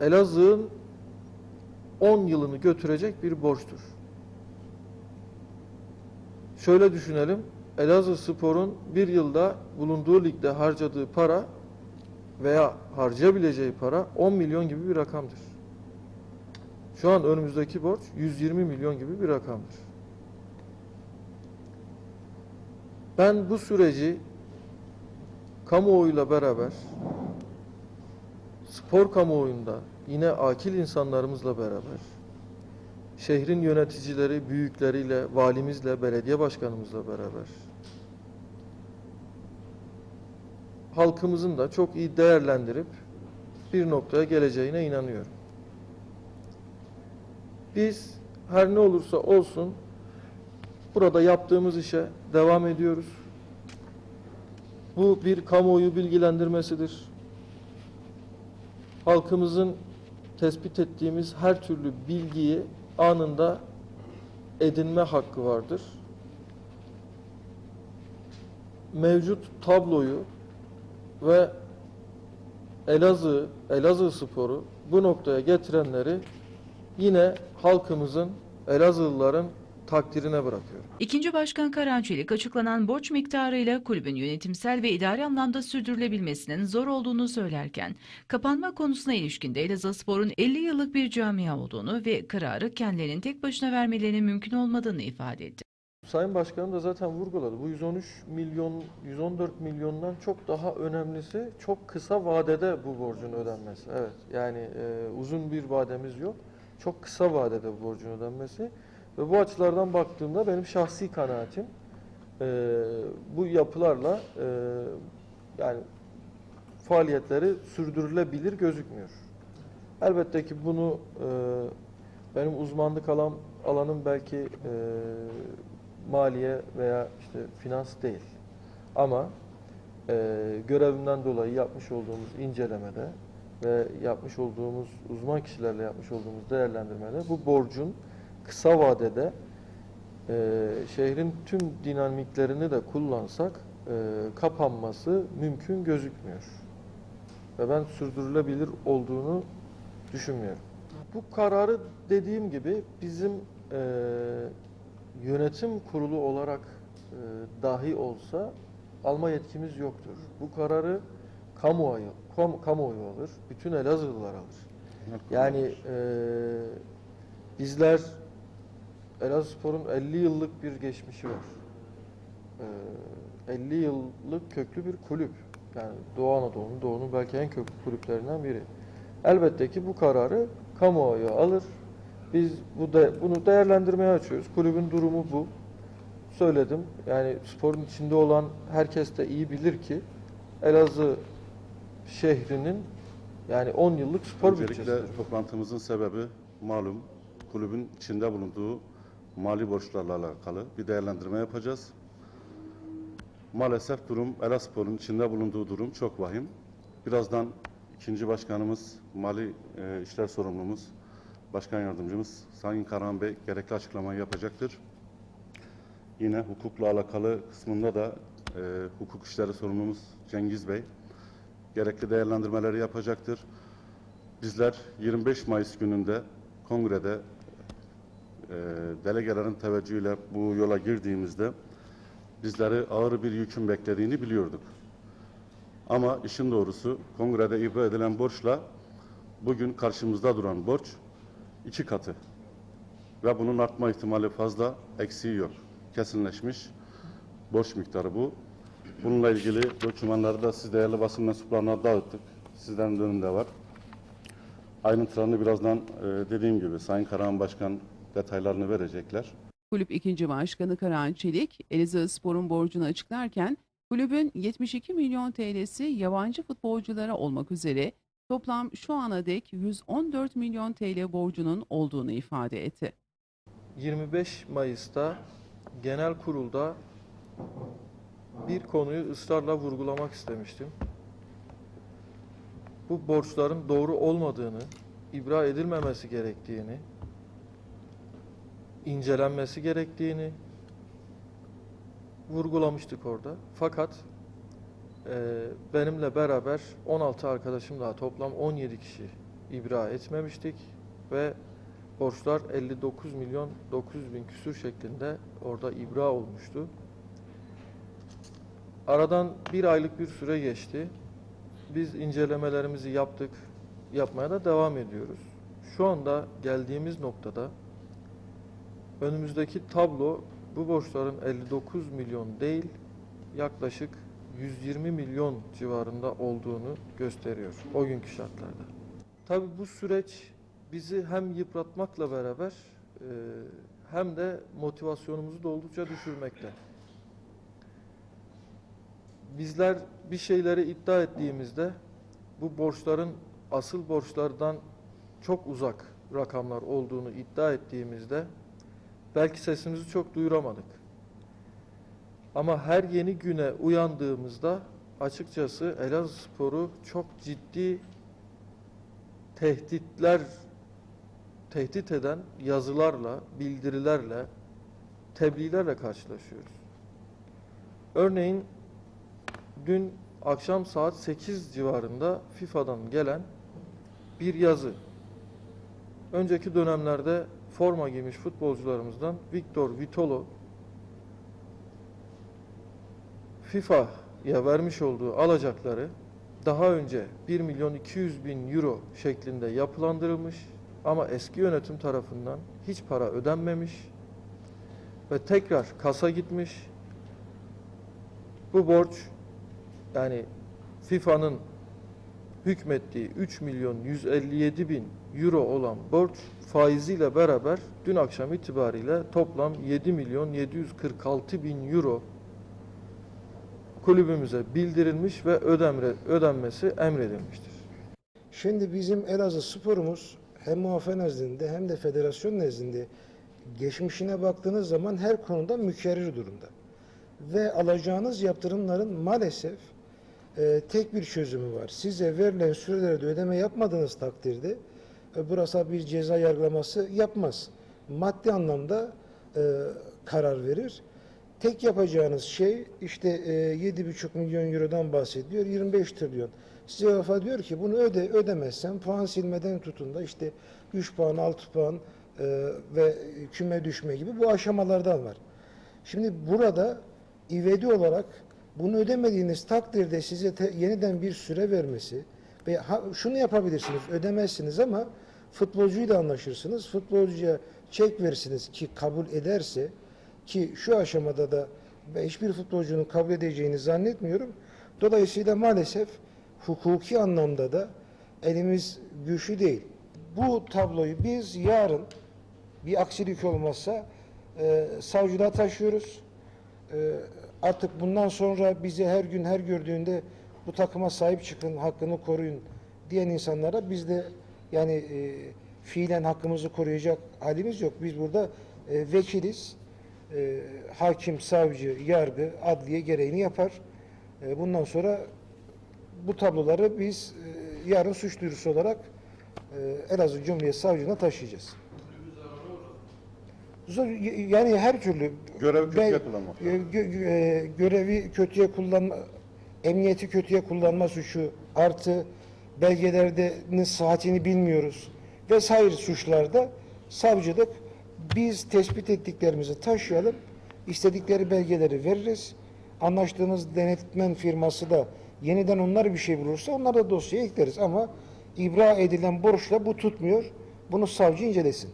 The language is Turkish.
Elazığ'ın 10 yılını götürecek bir borçtur. Şöyle düşünelim. Elazığ Spor'un bir yılda bulunduğu ligde harcadığı para veya harcayabileceği para 10 milyon gibi bir rakamdır. Şu an önümüzdeki borç 120 milyon gibi bir rakamdır. Ben bu süreci kamuoyuyla beraber spor kamuoyunda yine akil insanlarımızla beraber şehrin yöneticileri, büyükleriyle, valimizle, belediye başkanımızla beraber halkımızın da çok iyi değerlendirip bir noktaya geleceğine inanıyorum. Biz her ne olursa olsun burada yaptığımız işe devam ediyoruz. Bu bir kamuoyu bilgilendirmesidir. Halkımızın tespit ettiğimiz her türlü bilgiyi anında edinme hakkı vardır. Mevcut tabloyu ve Elazığ, Elazığ sporu bu noktaya getirenleri yine halkımızın, Elazığlıların takdirine bırakıyorum. İkinci Başkan Karançelik açıklanan borç miktarıyla kulübün yönetimsel ve idari anlamda sürdürülebilmesinin zor olduğunu söylerken, kapanma konusuna ilişkin de Elazığspor'un 50 yıllık bir camia olduğunu ve kararı kendilerinin tek başına vermelerinin mümkün olmadığını ifade etti. Sayın Başkanım da zaten vurguladı. Bu 113 milyon, 114 milyondan çok daha önemlisi çok kısa vadede bu borcun ödenmesi. Evet, yani e, uzun bir vademiz yok. Çok kısa vadede bu borcun ödenmesi. Ve bu açılardan baktığımda benim şahsi kanaatim e, bu yapılarla e, yani faaliyetleri sürdürülebilir gözükmüyor. Elbette ki bunu e, benim uzmanlık alan alanım belki e, maliye veya işte finans değil. Ama e, görevimden dolayı yapmış olduğumuz incelemede ve yapmış olduğumuz uzman kişilerle yapmış olduğumuz değerlendirmede bu borcun kısa vadede e, şehrin tüm dinamiklerini de kullansak e, kapanması mümkün gözükmüyor. Ve ben sürdürülebilir olduğunu düşünmüyorum. Bu kararı dediğim gibi bizim e, yönetim kurulu olarak e, dahi olsa alma yetkimiz yoktur. Bu kararı kamuoyu, kam, kamuoyu alır, bütün Elazığlılar alır. Yani e, bizler Elazığspor'un 50 yıllık bir geçmişi var. E, 50 yıllık köklü bir kulüp. Yani Doğu Anadolu'nun, Doğu'nun belki en köklü kulüplerinden biri. Elbette ki bu kararı kamuoyu alır. Biz bu de, bunu değerlendirmeye açıyoruz. Kulübün durumu bu. Söyledim. Yani sporun içinde olan herkes de iyi bilir ki Elazığ şehrinin yani 10 yıllık spor Öncelikle bütçesidir. toplantımızın sebebi malum kulübün içinde bulunduğu mali borçlarla alakalı bir değerlendirme yapacağız. Maalesef durum Elaspor'un içinde bulunduğu durum çok vahim. Birazdan ikinci başkanımız, mali e, işler sorumlumuz, başkan yardımcımız Sayın Karahan Bey gerekli açıklamayı yapacaktır. Yine hukukla alakalı kısmında da e, hukuk işleri sorumlumuz Cengiz Bey gerekli değerlendirmeleri yapacaktır. Bizler 25 Mayıs gününde kongrede delegelerin teveccühüyle bu yola girdiğimizde bizleri ağır bir yükün beklediğini biliyorduk. Ama işin doğrusu kongrede ibra edilen borçla bugün karşımızda duran borç iki katı. Ve bunun artma ihtimali fazla, eksiği yok. Kesinleşmiş borç miktarı bu. Bununla ilgili dokümanları da siz değerli basın mensuplarına dağıttık. Sizlerin de önünde var. Ayrıntılarını birazdan e, dediğim gibi Sayın Karahan Başkan detaylarını verecekler. Kulüp 2. Başkanı Karan Çelik, Elazığspor'un borcunu açıklarken kulübün 72 milyon TL'si yabancı futbolculara olmak üzere toplam şu ana dek 114 milyon TL borcunun olduğunu ifade etti. 25 Mayıs'ta genel kurulda bir konuyu ısrarla vurgulamak istemiştim. Bu borçların doğru olmadığını, ibra edilmemesi gerektiğini, incelenmesi gerektiğini vurgulamıştık orada. Fakat e, benimle beraber 16 arkadaşım daha toplam 17 kişi ibra etmemiştik ve borçlar 59 milyon 900 bin küsür şeklinde orada ibra olmuştu. Aradan bir aylık bir süre geçti. Biz incelemelerimizi yaptık, yapmaya da devam ediyoruz. Şu anda geldiğimiz noktada önümüzdeki tablo bu borçların 59 milyon değil, yaklaşık 120 milyon civarında olduğunu gösteriyor o günkü şartlarda. Tabii bu süreç bizi hem yıpratmakla beraber e, hem de motivasyonumuzu da oldukça düşürmekte. Bizler bir şeyleri iddia ettiğimizde bu borçların asıl borçlardan çok uzak rakamlar olduğunu iddia ettiğimizde belki sesimizi çok duyuramadık. Ama her yeni güne uyandığımızda açıkçası Elazığspor'u çok ciddi tehditler tehdit eden yazılarla, bildirilerle, tebliğlerle karşılaşıyoruz. Örneğin dün akşam saat 8 civarında FIFA'dan gelen bir yazı. Önceki dönemlerde forma giymiş futbolcularımızdan Victor Vitolo FIFA'ya vermiş olduğu alacakları daha önce 1 milyon 200 bin euro şeklinde yapılandırılmış ama eski yönetim tarafından hiç para ödenmemiş ve tekrar kasa gitmiş. Bu borç yani FIFA'nın hükmettiği 3 milyon 157 bin euro olan borç faiziyle beraber dün akşam itibariyle toplam 7 milyon 746 bin euro kulübümüze bildirilmiş ve ödemre, ödenmesi emredilmiştir. Şimdi bizim Elazığ sporumuz hem muhafaza nezdinde hem de federasyon nezdinde geçmişine baktığınız zaman her konuda mükerrir durumda. Ve alacağınız yaptırımların maalesef e, tek bir çözümü var. Size verilen sürelerde ödeme yapmadığınız takdirde e, burası bir ceza yargılaması yapmaz. Maddi anlamda e, karar verir. Tek yapacağınız şey işte e, 7,5 milyon eurodan bahsediyor. 25 trilyon. Size UEFA diyor ki bunu öde ödemezsen puan silmeden tutun da işte 3 puan 6 puan e, ve küme düşme gibi bu aşamalardan var. Şimdi burada ivedi olarak bunu ödemediğiniz takdirde size te- yeniden bir süre vermesi ve ha- şunu yapabilirsiniz ödemezsiniz ama futbolcuyla anlaşırsınız. Futbolcuya çek verirsiniz ki kabul ederse ki şu aşamada da hiçbir futbolcunun kabul edeceğini zannetmiyorum. Dolayısıyla maalesef hukuki anlamda da elimiz güçlü değil. Bu tabloyu biz yarın bir aksilik olmazsa e, savcılığa taşıyoruz. E, artık bundan sonra bizi her gün her gördüğünde bu takıma sahip çıkın, hakkını koruyun diyen insanlara biz de yani e, fiilen hakkımızı koruyacak halimiz yok. Biz burada e, vekiliz. E, hakim, savcı, yargı, adliye gereğini yapar. E, bundan sonra bu tabloları biz e, yarın suç duyurusu olarak e, Elazığ Cumhuriyet Savcılığına taşıyacağız. Zor, yani her türlü Görevi kötüye Be- kullanmak. e, gö- gö- e, görevi kötüye kullanma, emniyeti kötüye kullanma suçu artı belgelerde'nin saatini bilmiyoruz vesaire suçlarda savcılık biz tespit ettiklerimizi taşıyalım, istedikleri belgeleri veririz. Anlaştığımız denetmen firması da yeniden onlar bir şey bulursa onları da dosyaya ekleriz ama ibra edilen borçla bu tutmuyor. Bunu savcı incelesin.